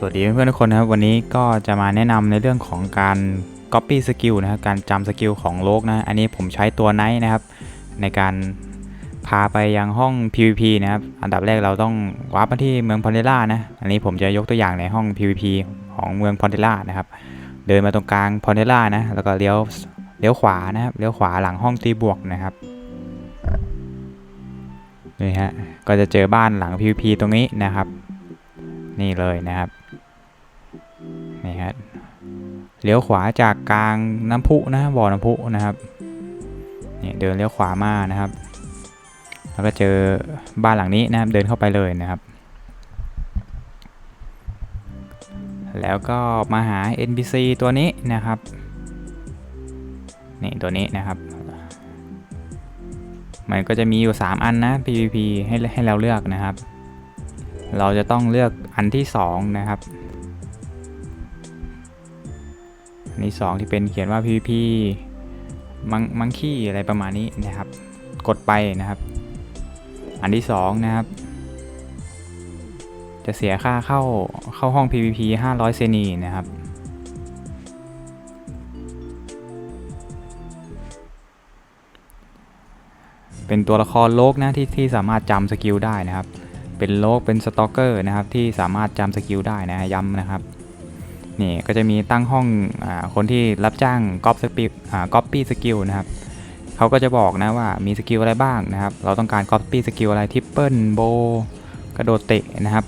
สวัสดีเพื่อนๆทุกคนนะครับวันนี้ก็จะมาแนะนำในเรื่องของการ Copy Skill นะครับการจำสกิลของโลกนะอันนี้ผมใช้ตัวไนท์นะครับ ในการพาไปยังห้อง PVP นะครับ อันดับแรกเราต้องวาร์ปมาที่เมืองพอนเทล่านะอันนี้ผมจะยกตัวอย่างในห้อง PVP ของเมืองพอนเทล่านะครับ เดินมาตรงกลางพอนเทล่านะแล้วก็เลี้ยวเลี้ยวขวานะครับเลี้ยวขวาหลังห้องตีบวกนะครับนี่ฮะก็จะเจอบ้านหลัง PVP ตรงนี้นะครับ นี่เลยนะครับ นี่ฮะเลี้ยวขวาจากกลางน้ำพุนะบ่อน้ำพุนะครับนี่เดินเลี้ยวขวามานะครับ แล้วก็เจอบ้านหลังนี้นะครับ เดินเข้าไปเลยนะครับ แล้วก็มาหา NPC ตัวนี้นะครับนี่ตัวนี้นะครับมันก็จะมีอยู่ 3 อันนะ PVP ให้ให้เราเลือกนะครับ เราจะต้องเลือกอันที่ 2 นะครับ อันที่2ที่เป็นเขียนว่า PVP มังมังคีอะไรประมาณนี้นะครับ กดไปนะครับ อันที่ 2 นะครับ จะเสียค่าเข้าเข้าห้อง PVP 500 เซนีนะครับเป็นตัวละครโลกนะที่ที่สามารถจำสกิลได้นะครับ เป็นโลกเป็นสตอกเกอร์นะครับที่สามารถจำสกิลได้นะย้ำนะครับ นี่ก็จะมีตั้งห้องอคนที่รับจ้างก๊อปสปิก๊อปปี้สกิลนะครับเขาก็จะบอกนะว่ามีสกิลอะไรบ้างนะครับ เราต้องการก๊อปปี้สกิลอะไรทิปเปิลโบกระโดดเตะนะครับ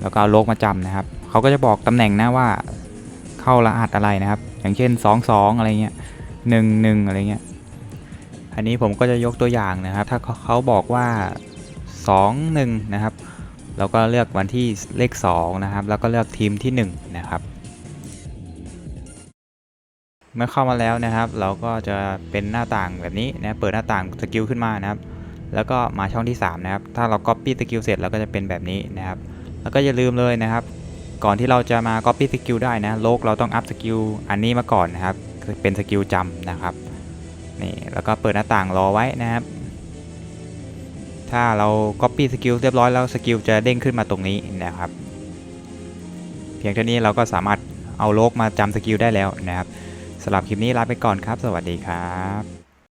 แล้วก็เอาโลกมาจำนะครับเขาก็จะบอกตำแหน่งนะว่าเข้ารหัสอะไรนะครับ อย่างเช่น 2 2 อะไรเงี้ย1 1 อะไรเงี้ยอันนี้ผมก็จะยกตัวอย่างนะครับ ถ้าเขาเขาบอกว่า 2 1 นะครับ เราก็เลือกวันที่เลข 2 นะครับ แล้วก็เลือกทีมที่ 1 นะครับ เมื่อเข้ามาแล้วนะครับ เราก็จะเป็นหน้าต่างแบบนี้นะเปิดหน้าต่างสกิลขึ้นมานะครับ แล้วก็มาช่องที่ 3 นะครับ ถ้าเรา Copy สกิลเสร็จเราก็จะเป็นแบบนี้นะครับ แล้วก็อย่าลืมเลยนะครับ ก่อนที่เราจะมา Copy สกิลได้นะโลกเราต้องอัพสกิลอันนี้มาก่อนนะครับเป็นสกิลจำนะครับนี่แล้วก็เปิดหน้าต่างรอไว้นะครับ ถ้าเรา Copy สกิลเรียบร้อยแล้วสกิลจะเด้งขึ้นมาตรงนี้นะครับ เพียงเท่านี้เราก็สามารถเอาโลกมาจำสกิลได้แล้วนะครับสำหรับคลิปนี้ลาไปก่อนครับ สวัสดีครับ